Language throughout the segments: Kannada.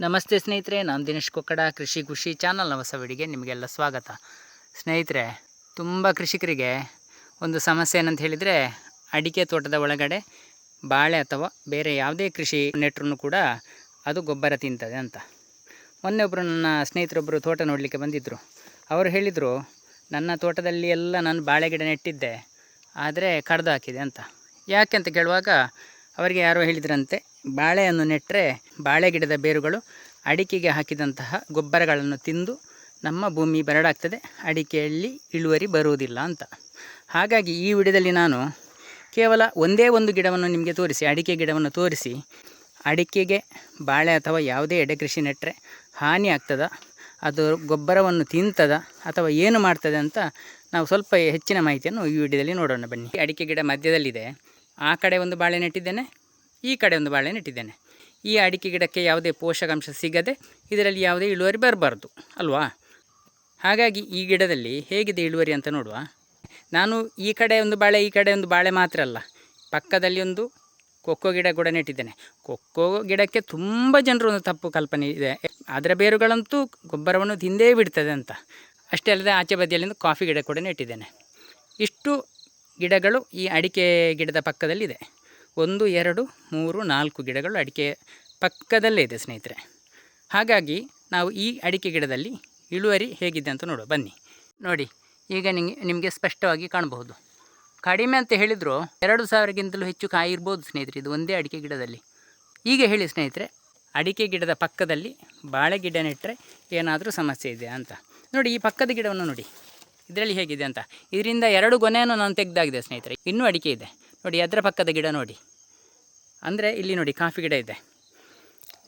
ನಮಸ್ತೆ ಸ್ನೇಹಿತರೆ, ನಾನು ದಿನೇಶ್ ಕೊಕ್ಕಡ, ಕೃಷಿ ಖುಷಿ ಚಾನಲ್ನ ಹೊಸ ವಿಡಿಗೆ ನಿಮಗೆಲ್ಲ ಸ್ವಾಗತ. ಸ್ನೇಹಿತರೆ, ತುಂಬ ಕೃಷಿಕರಿಗೆ ಒಂದು ಸಮಸ್ಯೆ ಏನಂತ ಹೇಳಿದರೆ, ಅಡಿಕೆ ತೋಟದ ಒಳಗಡೆ ಬಾಳೆ ಅಥವಾ ಬೇರೆ ಯಾವುದೇ ಕೃಷಿ ನೆಟ್ರೂ ಕೂಡ ಅದು ಗೊಬ್ಬರ ತಿಂತದೆ ಅಂತ. ಮೊನ್ನೆ ಒಬ್ಬರು ನನ್ನ ಸ್ನೇಹಿತರೊಬ್ಬರು ತೋಟ ನೋಡಲಿಕ್ಕೆ ಬಂದಿದ್ದರು ಅವರು ಹೇಳಿದರು, ನನ್ನ ತೋಟದಲ್ಲಿ ಎಲ್ಲ ನಾನು ಬಾಳೆ ಗಿಡ ನೆಟ್ಟಿದ್ದೆ, ಆದರೆ ಕಡ್ದು ಹಾಕಿದೆ ಅಂತ. ಯಾಕೆ ಅಂತ ಕೇಳುವಾಗ ಅವರಿಗೆ ಯಾರೋ ಹೇಳಿದ್ರಂತೆ ಬಾಳೆಯನ್ನು ನೆಟ್ಟರೆ ಬಾಳೆ ಗಿಡದ ಬೇರುಗಳು ಅಡಿಕೆಗೆ ಹಾಕಿದಂತಹ ಗೊಬ್ಬರಗಳನ್ನು ತಿಂದು ನಮ್ಮ ಭೂಮಿ ಬರಡಾಗ್ತದೆ, ಅಡಿಕೆಯಲ್ಲಿ ಇಳುವರಿ ಬರುವುದಿಲ್ಲ ಅಂತ. ಹಾಗಾಗಿ ಈ ವಿಡಿಯೋದಲ್ಲಿ ನಾನು ಕೇವಲ ಒಂದೇ ಒಂದು ಗಿಡವನ್ನು ನಿಮಗೆ ತೋರಿಸಿ, ಅಡಿಕೆ ಗಿಡವನ್ನು ತೋರಿಸಿ, ಅಡಿಕೆಗೆ ಬಾಳೆ ಅಥವಾ ಯಾವುದೇ ಎಡೆ ಕೃಷಿ ನೆಟ್ಟರೆ ಹಾನಿ ಆಗ್ತದ, ಅದು ಗೊಬ್ಬರವನ್ನು ತಿಂತದ ಅಥವಾ ಏನು ಮಾಡ್ತದೆ ಅಂತ ನಾವು ಸ್ವಲ್ಪ ಹೆಚ್ಚಿನ ಮಾಹಿತಿಯನ್ನು ಈ ವಿಡಿಯೋದಲ್ಲಿ ನೋಡೋಣ ಬನ್ನಿ. ಅಡಿಕೆ ಗಿಡ ಮಧ್ಯದಲ್ಲಿದೆ. ಆ ಕಡೆ ಒಂದು ಬಾಳೆ ನೆಟ್ಟಿದ್ದೇನೆ, ಈ ಕಡೆ ಒಂದು ಬಾಳೆ ನೆಟ್ಟಿದ್ದೇನೆ. ಈ ಅಡಿಕೆ ಗಿಡಕ್ಕೆ ಯಾವುದೇ ಪೋಷಕಾಂಶ ಸಿಗದೆ ಇದರಲ್ಲಿ ಯಾವುದೇ ಇಳುವರಿ ಬರಬಾರ್ದು, ಅಲ್ವಾ? ಹಾಗಾಗಿ ಈ ಗಿಡದಲ್ಲಿ ಹೇಗಿದೆ ಇಳುವರಿ ಅಂತ ನೋಡುವ. ನಾನು ಈ ಕಡೆ ಒಂದು ಬಾಳೆ, ಈ ಕಡೆ ಒಂದು ಬಾಳೆ ಮಾತ್ರ ಅಲ್ಲ, ಪಕ್ಕದಲ್ಲಿ ಒಂದು ಕೊಕ್ಕೋ ಗಿಡ ಕೂಡ ನೆಟ್ಟಿದ್ದೇನೆ. ಕೊಕ್ಕೋ ಗಿಡಕ್ಕೆ ತುಂಬ ಜನರು ಒಂದು ತಪ್ಪು ಕಲ್ಪನೆ ಇದೆ. ಅದರ ಬೇರುಗಳಂತೂ ಗೊಬ್ಬರವನ್ನು ತಿಂದೇ ಬಿಡ್ತದೆ ಅಂತ. ಅಷ್ಟೇ ಅಲ್ಲದೆ ಆಚೆ ಬದಿಯಲ್ಲಿ ಒಂದು ಕಾಫಿ ಗಿಡ ಕೂಡ ನೆಟ್ಟಿದ್ದೇನೆ. ಇಷ್ಟು ಗಿಡಗಳು ಈ ಅಡಿಕೆ ಗಿಡದ ಪಕ್ಕದಲ್ಲಿದೆ. ಒಂದು, ಎರಡು, ಮೂರು, ನಾಲ್ಕು ಗಿಡಗಳು ಅಡಿಕೆ ಪಕ್ಕದಲ್ಲೇ ಇದೆ ಸ್ನೇಹಿತರೆ. ಹಾಗಾಗಿ ನಾವು ಈ ಅಡಿಕೆ ಗಿಡದಲ್ಲಿ ಇಳುವರಿ ಹೇಗಿದೆ ಅಂತ ನೋಡುವ. ಬನ್ನಿ. ನೋಡಿ, ಈಗ ನಿಮಗೆ ನಿಮಗೆ ಸ್ಪಷ್ಟವಾಗಿ ಕಾಣಬಹುದು. ಕಡಿಮೆ ಅಂತ ಹೇಳಿದರೂ ಎರಡು ಸಾವಿರಕ್ಕಿಂತಲೂ ಹೆಚ್ಚು ಕಾಯಿ ಇರ್ಬೋದು ಸ್ನೇಹಿತರೆ, ಇದು ಒಂದೇ ಅಡಿಕೆ ಗಿಡದಲ್ಲಿ. ಈಗ ಹೇಳಿ ಸ್ನೇಹಿತರೆ, ಅಡಿಕೆ ಗಿಡದ ಪಕ್ಕದಲ್ಲಿ ಬಾಳೆ ಗಿಡ ನೆಟ್ಟರೆ ಏನಾದರೂ ಸಮಸ್ಯೆ ಇದೆ ಅಂತ. ನೋಡಿ, ಈ ಪಕ್ಕದ ಗಿಡವನ್ನು ನೋಡಿ. ಇದರಲ್ಲಿ ಹೇಗಿದೆ ಅಂತ. ಇದರಿಂದ ಎರಡು ಗೊನೆಯನ್ನು ನಾನು ತೆಗೆದಾಗಿದೆ ಸ್ನೇಹಿತರೆ. ಇನ್ನೂ ಅಡಿಕೆ ಇದೆ. ನೋಡಿ ಅದರ ಪಕ್ಕದ ಗಿಡ ನೋಡಿ. ಅಂದರೆ ಇಲ್ಲಿ ನೋಡಿ, ಕಾಫಿ ಗಿಡ ಇದೆ.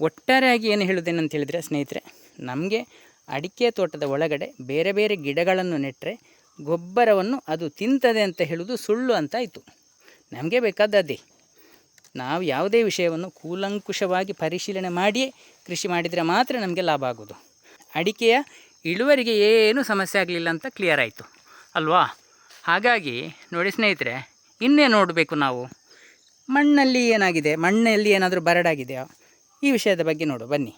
ಒಟ್ಟಾರೆಯಾಗಿ ಏನು ಹೇಳೋದೇನಂತ ಹೇಳಿದರೆ ಸ್ನೇಹಿತರೆ, ನಮಗೆ ಅಡಿಕೆ ತೋಟದ ಒಳಗಡೆ ಬೇರೆ ಬೇರೆ ಗಿಡಗಳನ್ನು ನೆಟ್ಟರೆ ಗೊಬ್ಬರವನ್ನು ಅದು ತಿಂತದೆ ಅಂತ ಹೇಳೋದು ಸುಳ್ಳು ಅಂತ ಆಯಿತು. ನಮಗೆ ಬೇಕಾದದ್ದೇ ನಾವು ಯಾವುದೇ ವಿಷಯವನ್ನು ಕೂಲಂಕುಷವಾಗಿ ಪರಿಶೀಲನೆ ಮಾಡಿಯೇ ಕೃಷಿ ಮಾಡಿದರೆ ಮಾತ್ರ ನಮಗೆ ಲಾಭ ಆಗೋದು. ಅಡಿಕೆಯ ಇಳುವರಿಗೆ ಏನು ಸಮಸ್ಯೆ ಆಗಲಿಲ್ಲ ಅಂತ ಕ್ಲಿಯರ್ ಆಯಿತು. ಅಲ್ವಾ? ಹಾಗಾಗಿ ನೋಡಿ ಸ್ನೇಹಿತರೆ, ಇನ್ನೇ ನೋಡಬೇಕು ನಾವು. ಮಣ್ಣಲ್ಲಿ ಏನಾಗಿದೆ? ಮಣ್ಣಲ್ಲಿ ಏನಾದರೂ ಬರಡಾಗಿದೆಯೋ? ಈ ವಿಷಯದ ಬಗ್ಗೆ ನೋಡು, ಬನ್ನಿ.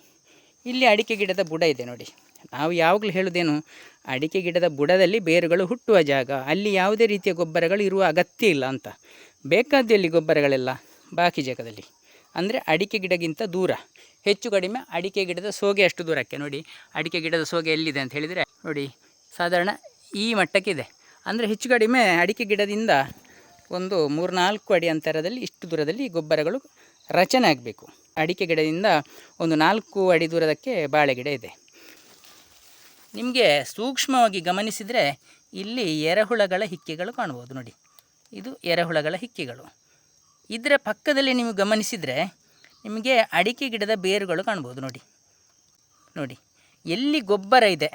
ಇಲ್ಲಿ ಅಡಿಕೆ ಗಿಡದ ಬುಡ ಇದೆ ನೋಡಿ. ನಾವು ಯಾವಾಗಲೂ ಹೇಳೋದೇನು, ಅಡಿಕೆ ಗಿಡದ ಬುಡದಲ್ಲಿ ಬೇರುಗಳು ಹುಟ್ಟುವ ಜಾಗ. ಅಲ್ಲಿ ಯಾವುದೇ ರೀತಿಯ ಗೊಬ್ಬರಗಳು ಇರುವ ಅಗತ್ಯ ಇಲ್ಲ ಅಂತ. ಬೇಕಾದಲ್ಲಿ ಗೊಬ್ಬರಗಳೆಲ್ಲ? ಬಾಕಿ ಜಾಗದಲ್ಲಿ. ಅಂದರೆ ಅಡಿಕೆ ಗಿಡಗಿಂತ ದೂರ. ಹೆಚ್ಚು ಕಡಿಮೆ ಅಡಿಕೆ ಗಿಡದ ಸೋಗೆ ಅಷ್ಟು ದೂರಕ್ಕೆ. ನೋಡಿ, ಅಡಿಕೆ ಗಿಡದ ಸೋಗೆ ಎಲ್ಲಿದೆ ಅಂತ ಹೇಳಿದರೆ, ನೋಡಿ, ಸಾಧಾರಣ ಈ ಮಟ್ಟಕ್ಕಿದೆ. ಅಂದರೆ ಹೆಚ್ಚು ಕಡಿಮೆ ಅಡಿಕೆ ಗಿಡದಿಂದ ಒಂದು ಮೂರ್ನಾಲ್ಕು ಅಡಿ ಅಂತರದಲ್ಲಿ ಇಷ್ಟು ದೂರದಲ್ಲಿ ಗೊಬ್ಬರಗಳು ರಚನೆ ಆಗಬೇಕು. ಅಡಿಕೆ ಗಿಡದಿಂದ ಒಂದು ನಾಲ್ಕು ಅಡಿ ದೂರದಕ್ಕೆ ಬಾಳೆ ಗಿಡ ಇದೆ. ನಿಮಗೆ ಸೂಕ್ಷ್ಮವಾಗಿ ಗಮನಿಸಿದರೆ ಇಲ್ಲಿ ಎರೆಹುಳಗಳ ಹಿಕ್ಕೆಗಳು ಕಾಣ್ಬೋದು ನೋಡಿ, ಇದು ಎರೆಹುಳಗಳ ಹಿಕ್ಕೆಗಳು. ಇದರ ಪಕ್ಕದಲ್ಲಿ ನೀವು ಗಮನಿಸಿದರೆ ನಿಮಗೆ ಅಡಿಕೆ ಗಿಡದ ಬೇರುಗಳು ಕಾಣ್ಬೋದು, ನೋಡಿ. ನೋಡಿ, ಎಲ್ಲಿ ಗೊಬ್ಬರ ಇದೆ,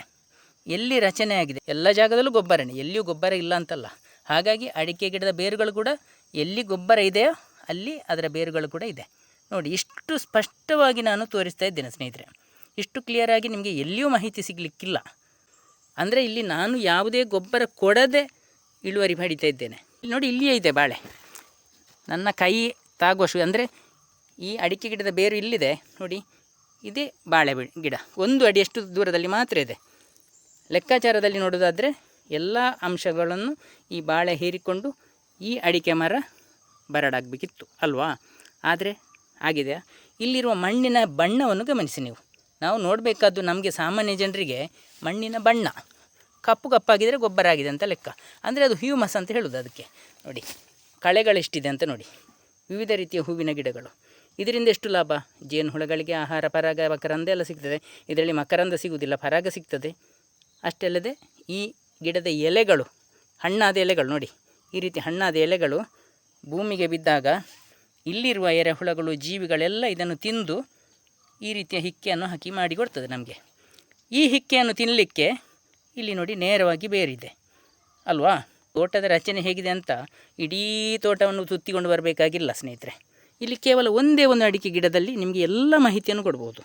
ಎಲ್ಲಿ ರಚನೆ ಆಗಿದೆ, ಎಲ್ಲ ಜಾಗದಲ್ಲೂ ಗೊಬ್ಬರನೇ, ಎಲ್ಲಿಯೂ ಗೊಬ್ಬರ ಇಲ್ಲ ಅಂತಲ್ಲ. ಹಾಗಾಗಿ ಅಡಿಕೆ ಗಿಡದ ಬೇರುಗಳು ಕೂಡ ಎಲ್ಲಿ ಗೊಬ್ಬರ ಇದೆಯೋ ಅಲ್ಲಿ ಅದರ ಬೇರುಗಳು ಕೂಡ ಇದೆ. ನೋಡಿ, ಇಷ್ಟು ಸ್ಪಷ್ಟವಾಗಿ ನಾನು ತೋರಿಸ್ತಾ ಇದ್ದೇನೆ ಸ್ನೇಹಿತರೆ. ಇಷ್ಟು ಕ್ಲಿಯರಾಗಿ ನಿಮಗೆ ಎಲ್ಲಿಯೂ ಮಾಹಿತಿ ಸಿಗಲಿಕ್ಕಿಲ್ಲ. ಅಂದರೆ ಇಲ್ಲಿ ನಾನು ಯಾವುದೇ ಗೊಬ್ಬರ ಕೊಡದೆ ಇಳುವರಿ ಪಡಿತಾ ಇದ್ದೇನೆ. ನೋಡಿ, ಇಲ್ಲಿಯೇ ಇದೆ ಬಾಳೆ. ನನ್ನ ಕೈ ತಾಗುವಷ್ಟು, ಅಂದರೆ ಈ ಅಡಿಕೆ ಗಿಡದ ಬೇರು ಇಲ್ಲಿದೆ. ನೋಡಿ, ಇದೇ ಬಾಳೆ ಗಿಡ. ಒಂದು ಅಡಿಯಷ್ಟು ದೂರದಲ್ಲಿ ಮಾತ್ರ ಇದೆ. ಲೆಕ್ಕಾಚಾರದಲ್ಲಿ ನೋಡೋದಾದರೆ ಎಲ್ಲ ಅಂಶಗಳನ್ನು ಈ ಬಾಳೆ ಹೀರಿಕೊಂಡು ಈ ಅಡಿಕೆ ಮರ ಬರಡಾಗಬೇಕಿತ್ತು ಅಲ್ವಾ? ಆದರೆ ಆಗಿದೆಯಾ ಇಲ್ಲಿರುವ ಮಣ್ಣಿನ ಬಣ್ಣವನ್ನು ಗಮನಿಸಿ ನೀವು. ನಾವು ನೋಡಬೇಕಾದ್ದು ನಮಗೆ ಸಾಮಾನ್ಯ ಜನರಿಗೆ ಮಣ್ಣಿನ ಬಣ್ಣ. ಕಪ್ಪು ಕಪ್ಪಾಗಿದ್ದರೆ ಗೊಬ್ಬರ ಆಗಿದೆ ಅಂತ ಲೆಕ್ಕ. ಅಂದರೆ ಅದು ಹ್ಯೂಮಸ್ ಅಂತ ಹೇಳೋದು ಅದಕ್ಕೆ. ನೋಡಿ, ಕಳೆಗಳೆಷ್ಟಿದೆ ಅಂತ ನೋಡಿ. ವಿವಿಧ ರೀತಿಯ ಹೂವಿನ ಗಿಡಗಳು. ಇದರಿಂದ ಎಷ್ಟು ಲಾಭ? ಜೇನುಹುಳಗಳಿಗೆ ಆಹಾರ, ಪರಾಗ ಮಕರಂದ ಎಲ್ಲ ಸಿಗ್ತದೆ. ಇದರಲ್ಲಿ ಮಕರಂದ ಸಿಗುವುದಿಲ್ಲ, ಪರಾಗ ಸಿಗ್ತದೆ. ಅಷ್ಟೇ ಅಲ್ಲದೆ ಈ ಗಿಡದ ಎಲೆಗಳು, ಹಣ್ಣಾದ ಎಲೆಗಳು ನೋಡಿ. ಈ ರೀತಿ ಹಣ್ಣಾದ ಎಲೆಗಳು ಭೂಮಿಗೆ ಬಿದ್ದಾಗ ಇಲ್ಲಿರುವ ಎರೆಹುಳಗಳು ಜೀವಿಗಳೆಲ್ಲ ಇದನ್ನು ತಿಂದು ಈ ರೀತಿಯ ಹಿಕ್ಕೆಯನ್ನು ಹಾಕಿ ಮಾಡಿಕೊಡ್ತದೆ ನಮಗೆ. ಈ ಹಿಕ್ಕೆಯನ್ನು ತಿನ್ನಲಿಕ್ಕೆ ಇಲ್ಲಿ ನೋಡಿ ನೇರವಾಗಿ ಬೇರಿದೆ. ಅಲ್ವಾ? ತೋಟದ ರಚನೆ ಹೇಗಿದೆ ಅಂತ ಇಡೀ ತೋಟವನ್ನು ಸುತ್ತಿಕೊಂಡು ಬರಬೇಕಾಗಿಲ್ಲ ಸ್ನೇಹಿತರೆ. ಇಲ್ಲಿ ಕೇವಲ ಒಂದೇ ಒಂದು ಅಡಿಕೆ ಗಿಡದಲ್ಲಿ ನಿಮಗೆ ಎಲ್ಲ ಮಾಹಿತಿಯನ್ನು ಕೊಡ್ಬೋದು.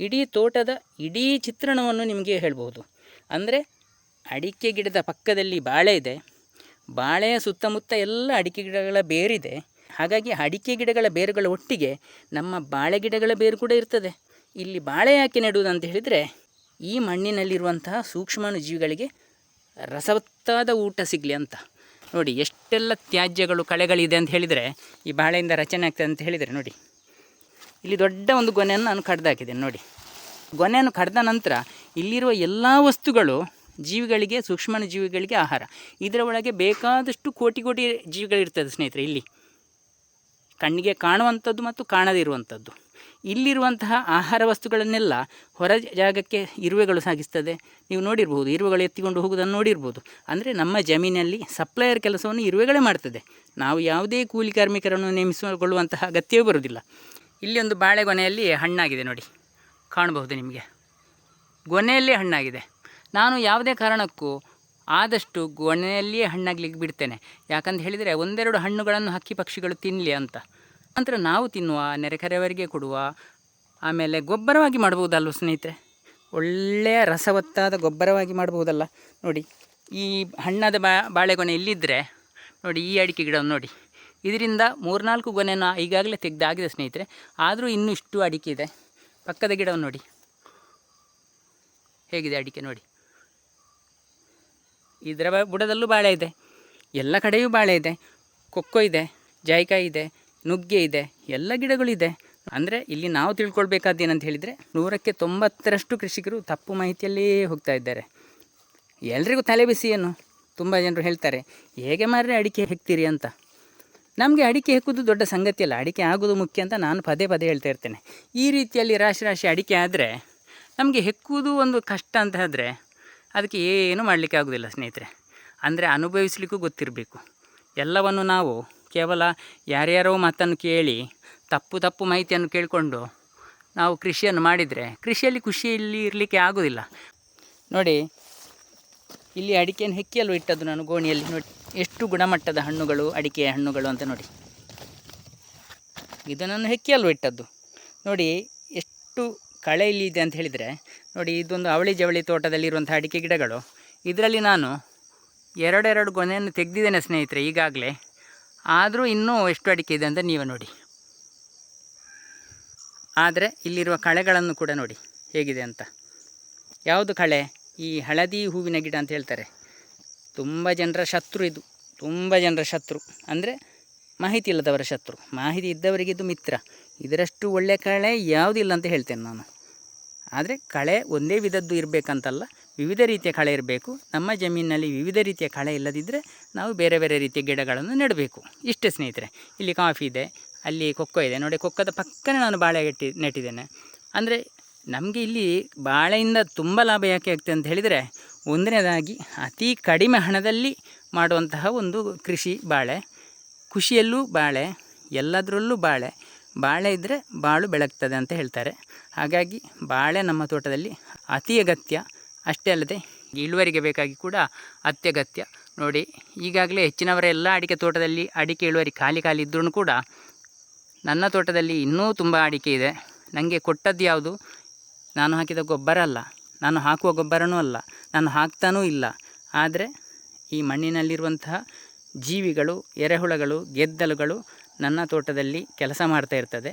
ಇಡೀ ತೋಟದ ಇಡೀ ಚಿತ್ರಣವನ್ನು ನಿಮಗೆ ಹೇಳ್ಬೋದು. ಅಂದರೆ ಅಡಿಕೆ ಗಿಡದ ಪಕ್ಕದಲ್ಲಿ ಬಾಳೆ ಇದೆ. ಬಾಳೆಯ ಸುತ್ತಮುತ್ತ ಎಲ್ಲ ಅಡಿಕೆ ಗಿಡಗಳ ಬೇರಿದೆ. ಹಾಗಾಗಿ ಅಡಿಕೆ ಗಿಡಗಳ ಬೇರುಗಳ ಒಟ್ಟಿಗೆ ನಮ್ಮ ಬಾಳೆ ಗಿಡಗಳ ಬೇರು ಕೂಡ ಇರ್ತದೆ. ಇಲ್ಲಿ ಬಾಳೆ ಯಾಕೆ ನೆಡುವುದು ಅಂತ ಹೇಳಿದರೆ ಈ ಮಣ್ಣಿನಲ್ಲಿರುವಂತಹ ಸೂಕ್ಷ್ಮಾಣು ಜೀವಿಗಳಿಗೆ ರಸವತ್ತಾದ ಊಟ ಸಿಗಲಿ ಅಂತ. ನೋಡಿ, ಎಷ್ಟೆಲ್ಲ ತ್ಯಾಜ್ಯಗಳು ಕಳೆಗಳಿದೆ ಅಂತ ಹೇಳಿದರೆ, ಈ ಬಾಳೆಯಿಂದ ರಚನೆ ಆಗ್ತದೆ ಅಂತ ಹೇಳಿದರೆ ನೋಡಿ. ಇಲ್ಲಿ ದೊಡ್ಡ ಒಂದು ಗೊನೆಯನ್ನು ನಾನು ಕಡ್ದಾಕಿದ್ದೇನೆ ನೋಡಿ. ಗೊನೆಯನ್ನು ಕಡ್ದ ನಂತರ ಇಲ್ಲಿರುವ ಎಲ್ಲ ವಸ್ತುಗಳು ಜೀವಿಗಳಿಗೆ ಸೂಕ್ಷ್ಮಣ ಜೀವಿಗಳಿಗೆ ಆಹಾರ. ಇದರ ಒಳಗೆ ಬೇಕಾದಷ್ಟು ಕೋಟಿ ಕೋಟಿ ಜೀವಿಗಳಿರ್ತದೆ ಸ್ನೇಹಿತರೆ, ಇಲ್ಲಿ. ಕಣ್ಣಿಗೆ ಕಾಣುವಂಥದ್ದು ಮತ್ತು ಕಾಣದೇ ಇರುವಂಥದ್ದು. ಇಲ್ಲಿರುವಂತಹ ಆಹಾರ ವಸ್ತುಗಳನ್ನೆಲ್ಲ ಹೊರ ಜಾಗಕ್ಕೆ ಇರುವೆಗಳು ಸಾಗಿಸ್ತದೆ. ನೀವು ನೋಡಿರ್ಬೋದು, ಇರುವೆಗಳು ಎತ್ತಿಕೊಂಡು ಹೋಗುವುದನ್ನು ನೋಡಿರ್ಬೋದು. ಅಂದರೆ ನಮ್ಮ ಜಮೀನಲ್ಲಿ ಸಪ್ಲೈಯರ್ ಕೆಲಸವನ್ನು ಇರುವೆಗಳೇ ಮಾಡ್ತದೆ. ನಾವು ಯಾವುದೇ ಕೂಲಿ ಕಾರ್ಮಿಕರನ್ನು ನೇಮಿಸಿಕೊಳ್ಳುವಂತಹ ಅಗತ್ಯವೇ ಬರುವುದಿಲ್ಲ. ಇಲ್ಲಿ ಒಂದು ಬಾಳೆಗೊನೆಯಲ್ಲಿ ಹಣ್ಣಾಗಿದೆ ನೋಡಿ. ಕಾಣಬಹುದು ನಿಮಗೆ. ಗೊನೆಯಲ್ಲೇ ಹಣ್ಣಾಗಿದೆ. ನಾನು ಯಾವುದೇ ಕಾರಣಕ್ಕೂ ಆದಷ್ಟು ಗೊನೆಯಲ್ಲಿಯೇ ಹಣ್ಣಾಗ್ಲಿಕ್ಕೆ ಬಿಡ್ತೇನೆ. ಯಾಕಂತ ಹೇಳಿದರೆ ಒಂದೆರಡು ಹಣ್ಣುಗಳನ್ನು ಹಕ್ಕಿ ಪಕ್ಷಿಗಳು ತಿನ್ನಲಿ ಅಂತ. ನಂತರ ನಾವು ತಿನ್ನುವ, ನೆರೆಕರೆಯವರಿಗೆ ಕೊಡುವ, ಆಮೇಲೆ ಗೊಬ್ಬರವಾಗಿ ಮಾಡ್ಬೋದಲ್ವ ಸ್ನೇಹಿತರೆ? ಒಳ್ಳೆಯ ರಸವತ್ತಾದ ಗೊಬ್ಬರವಾಗಿ ಮಾಡ್ಬೋದಲ್ಲ ನೋಡಿ, ಈ ಹಣ್ಣಾದ ಬಾ, ಬಾಳೆಗೊನೆ ಇಲ್ಲಿದ್ದರೆ ನೋಡಿ ಈ ಅಡಿಕೆ ಗಿಡವನ್ನು ನೋಡಿ. ಇದರಿಂದ ಮೂರ್ನಾಲ್ಕು ಗೊನೆಯನ್ನು ಈಗಾಗಲೇ ತೆಗೆದಾಗಿದೆ ಸ್ನೇಹಿತರೆ. ಆದರೂ ಇನ್ನೂ ಇಷ್ಟು ಅಡಿಕೆ ಇದೆ. ಪಕ್ಕದ ಗಿಡವನ್ನು ನೋಡಿ. ಹೇಗಿದೆ ಅಡಿಕೆ ನೋಡಿ. ಇದರ ಬುಡದಲ್ಲೂ ಬಾಳೆ ಇದೆ. ಎಲ್ಲ ಕಡೆಯೂ ಬಾಳೆ ಇದೆ. ಕೊಕ್ಕೋ ಇದೆ, ಜಾಯಿಕಾಯಿ ಇದೆ. ನುಗ್ಗೆ ಇದೆ, ಎಲ್ಲ ಗಿಡಗಳಿದೆ. ಅಂದರೆ ಇಲ್ಲಿ ನಾವು ತಿಳ್ಕೊಳ್ಬೇಕಾದ್ದು ಏನಂತ ಹೇಳಿದರೆ ನೂರಕ್ಕೆ ತೊಂಬತ್ತರಷ್ಟು ಕೃಷಿಕರು ತಪ್ಪು ಮಾಹಿತಿಯಲ್ಲೇ ಹೋಗ್ತಾ ಇದ್ದಾರೆ. ಎಲ್ರಿಗೂ ತಲೆ ಬಿಸಿ ಏನು? ತುಂಬ ಜನರು ಹೇಳ್ತಾರೆ, ಹೇಗೆ ಮಾರ್ರೆ ಅಡಿಕೆ ಹೆಕ್ತೀರಿ ಅಂತ? ನಮಗೆ ಅಡಿಕೆ ಹೆಕ್ಕುವುದು ದೊಡ್ಡ ಸಂಗತಿ ಅಲ್ಲ, ಅಡಿಕೆ ಆಗೋದು ಮುಖ್ಯ ಅಂತ ನಾನು ಪದೇ ಪದೇ ಹೇಳ್ತಾ ಇರ್ತೇನೆ. ಈ ರೀತಿಯಲ್ಲಿ ರಾಶಿ ರಾಶಿ ಅಡಿಕೆ ಆದರೆ ನಮಗೆ ಹೆಕ್ಕುವುದು ಒಂದು ಕಷ್ಟ ಅಂತ ಆದರೆ ಅದಕ್ಕೆ ಏನೂ ಮಾಡಲಿಕ್ಕೆ ಆಗೋದಿಲ್ಲ ಸ್ನೇಹಿತರೆ. ಅಂದರೆ ಅನುಭವಿಸಲಿಕ್ಕೂ ಗೊತ್ತಿರಬೇಕು. ಎಲ್ಲವನ್ನು ನಾವು ಕೇವಲ ಯಾರ್ಯಾರೋ ಮಾತನ್ನು ಕೇಳಿ, ತಪ್ಪು ತಪ್ಪು ಮಾಹಿತಿಯನ್ನು ಕೇಳಿಕೊಂಡು ನಾವು ಕೃಷಿಯನ್ನು ಮಾಡಿದರೆ ಕೃಷಿಯಲ್ಲಿ ಖುಷಿಯಲ್ಲಿ ಇರಲಿಕ್ಕೆ ಆಗೋದಿಲ್ಲ. ನೋಡಿ, ಇಲ್ಲಿ ಅಡಿಕೆಯನ್ನು ಹೆಕ್ಕಿಯಲ್ಲೂ ಇಟ್ಟದ್ದು ನಾನು ಗೋಣಿಯಲ್ಲಿ? ನೋಡಿ, ಎಷ್ಟು ಗುಣಮಟ್ಟದ ಹಣ್ಣುಗಳು, ಅಡಿಕೆಯ ಹಣ್ಣುಗಳು ಅಂತ ನೋಡಿ. ಇದು ನಾನು ಹೆಕ್ಕಿಯಲ್ಲೂ ಇಟ್ಟದ್ದು? ನೋಡಿ, ಎಷ್ಟು ಕಳೆ ಇಲ್ಲಿ ಇದೆ ಅಂತ ಹೇಳಿದರೆ, ನೋಡಿ, ಇದೊಂದು ಅವಳಿ ಜವಳಿ ತೋಟದಲ್ಲಿರುವಂಥ ಅಡಿಕೆ ಗಿಡಗಳು. ಇದರಲ್ಲಿ ನಾನು ಎರಡೆರಡು ಗೊನೆಯನ್ನು ತೆಗೆದಿದ್ದೇನೆ ಸ್ನೇಹಿತರೆ, ಈಗಾಗಲೇ. ಆದರೂ ಇನ್ನೂ ಎಷ್ಟು ಅಡಿಕೆ ಇದೆ ಅಂತ ನೀವು ನೋಡಿ. ಆದರೆ ಇಲ್ಲಿರುವ ಕಳೆಗಳನ್ನು ಕೂಡ ನೋಡಿ ಹೇಗಿದೆ ಅಂತ. ಯಾವುದು ಕಳೆ? ಈ ಹಳದಿ ಹೂವಿನ ಗಿಡ ಅಂತ ಹೇಳ್ತಾರೆ. ತುಂಬ ಜನರ ಶತ್ರು ಇದು. ತುಂಬ ಜನರ ಶತ್ರು. ಅಂದರೆ ಮಾಹಿತಿ ಇಲ್ಲದವರ ಶತ್ರು. ಮಾಹಿತಿ ಇದ್ದವರಿಗೆ ಇದು ಮಿತ್ರ. ಇದರಷ್ಟು ಒಳ್ಳೆಯ ಕಳೆ ಯಾವುದಿಲ್ಲ ಅಂತ ಹೇಳ್ತೇನೆ ನಾನು. ಆದರೆ ಕಳೆ ಒಂದೇ ವಿಧದ್ದು ಇರಬೇಕಂತಲ್ಲ. ವಿವಿಧ ರೀತಿಯ ಕಳೆ ಇರಬೇಕು. ನಮ್ಮ ಜಮೀನಿನಲ್ಲಿ ವಿವಿಧ ರೀತಿಯ ಕಳೆ ಇಲ್ಲದಿದ್ದರೆ ನಾವು ಬೇರೆ ಬೇರೆ ರೀತಿಯ ಗಿಡಗಳನ್ನು ನೆಡಬೇಕು. ಇಷ್ಟೇ ಸ್ನೇಹಿತರೆ, ಇಲ್ಲಿ ಕಾಫಿ ಇದೆ, ಅಲ್ಲಿ ಕೊಕ್ಕೋ ಇದೆ. ನೋಡಿ, ಕೊಕ್ಕದ ಪಕ್ಕನೇ ನಾನು ಬಾಳೆ ಗಟ್ಟಿ ನೆಟ್ಟಿದ್ದೇನೆ. ಅಂದರೆ ನಮಗೆ ಇಲ್ಲಿ ಬಾಳೆಯಿಂದ ತುಂಬ ಲಾಭ ಯಾಕೆ ಆಗ್ತದೆ ಅಂತ ಹೇಳಿದರೆ, ಒಂದನೇದಾಗಿ ಅತಿ ಕಡಿಮೆ ಹಣದಲ್ಲಿ ಮಾಡುವಂತಹ ಒಂದು ಕೃಷಿ ಬಾಳೆ. ಖುಷಿಯಲ್ಲೂ ಬಾಳೆ, ಎಲ್ಲದರಲ್ಲೂ ಬಾಳೆ. ಬಾಳೆ ಇದ್ದರೆ ಬಾಳು ಬೆಳಗ್ತದೆ ಅಂತ ಹೇಳ್ತಾರೆ. ಹಾಗಾಗಿ ಬಾಳೆ ನಮ್ಮ ತೋಟದಲ್ಲಿ ಅತಿ ಅಗತ್ಯ. ಅಷ್ಟೇ ಅಲ್ಲದೆ ಇಳುವರಿಗೆ ಬೇಕಾಗಿ ಕೂಡ ಅತ್ಯಗತ್ಯ. ನೋಡಿ, ಈಗಾಗಲೇ ಹೆಚ್ಚಿನವರೆಲ್ಲ ಅಡಿಕೆ ತೋಟದಲ್ಲಿ ಅಡಿಕೆ ಇಳುವರಿ ಖಾಲಿ ಖಾಲಿ ಇದ್ರೂ ಕೂಡ ನನ್ನ ತೋಟದಲ್ಲಿ ಇನ್ನೂ ತುಂಬ ಅಡಿಕೆ ಇದೆ. ನನಗೆ ಕೊಟ್ಟದ್ದು ಯಾವುದು? ನಾನು ಹಾಕಿದ ಗೊಬ್ಬರ ಅಲ್ಲ. ನಾನು ಹಾಕುವ ಗೊಬ್ಬರನೂ ಅಲ್ಲ. ನಾನು ಹಾಕ್ತಾನೂ ಇಲ್ಲ. ಆದರೆ ಈ ಮಣ್ಣಿನಲ್ಲಿರುವಂತಹ ಜೀವಿಗಳು, ಎರೆಹುಳಗಳು, ಗೆದ್ದಲುಗಳು ನನ್ನ ತೋಟದಲ್ಲಿ ಕೆಲಸ ಮಾಡ್ತಾ ಇರ್ತದೆ.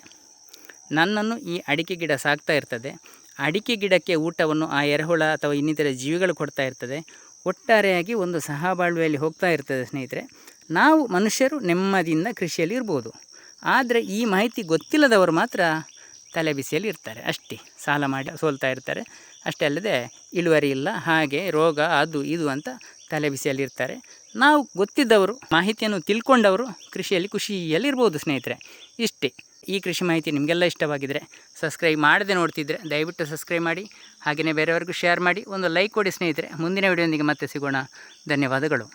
ನನ್ನನ್ನು ಈ ಅಡಿಕೆ ಗಿಡ ಸಾಕ್ತಾ ಇರ್ತದೆ. ಅಡಿಕೆ ಗಿಡಕ್ಕೆ ಊಟವನ್ನು ಆ ಎರೆಹುಳ ಅಥವಾ ಇನ್ನಿತರ ಜೀವಿಗಳು ಕೊಡ್ತಾ ಇರ್ತದೆ. ಒಟ್ಟಾರೆಯಾಗಿ ಒಂದು ಸಹಬಾಳ್ವೆಯಲ್ಲಿ ಹೋಗ್ತಾ ಇರ್ತದೆ ಸ್ನೇಹಿತರೆ. ನಾವು ಮನುಷ್ಯರು ನೆಮ್ಮದಿಯಿಂದ ಕೃಷಿಯಲ್ಲಿ ಇರ್ಬೋದು. ಆದರೆ ಈ ಮಾಹಿತಿ ಗೊತ್ತಿಲ್ಲದವರು ಮಾತ್ರ ತಲೆ ಬಿಸಿಯಲ್ಲಿ ಇರ್ತಾರೆ. ಅಷ್ಟೇ, ಸಾಲ ಮಾಡಿ ಸೋಲ್ತಾ ಇರ್ತಾರೆ. ಅಷ್ಟೇ ಅಲ್ಲದೆ ಇಳುವರಿ ಇಲ್ಲ, ಹಾಗೆ ರೋಗ, ಅದು, ಇದು ಅಂತ ತಲೆ ಬಿಸಿಯಲ್ಲಿ ಇರ್ತಾರೆ. ನಾವು ಗೊತ್ತಿದ್ದವರು, ಮಾಹಿತಿಯನ್ನು ತಿಳ್ಕೊಂಡವರು ಕೃಷಿಯಲ್ಲಿ ಖುಷಿಯಲ್ಲಿ ಇರ್ಬೋದು ಸ್ನೇಹಿತರೆ. ಇಷ್ಟೇ. ಈ ಕೃಷಿ ಮಾಹಿತಿ ನಿಮಗೆಲ್ಲ ಇಷ್ಟವಾಗಿದ್ದರೆ ಸಬ್ಸ್ಕ್ರೈಬ್ ಮಾಡದೆ ನೋಡ್ತಿದ್ರೆ ದಯವಿಟ್ಟು ಸಬ್ಸ್ಕ್ರೈಬ್ ಮಾಡಿ ಹಾಗೆಯೇ ಬೇರೆಯವರಿಗೂ ಶೇರ್ ಮಾಡಿ, ಒಂದು ಲೈಕ್ ಕೊಡಿ ಸ್ನೇಹಿತರೆ. ಮುಂದಿನ ವಿಡಿಯೋದೊಂದಿಗೆ ಮತ್ತೆ ಸಿಗೋಣ. ಧನ್ಯವಾದಗಳು.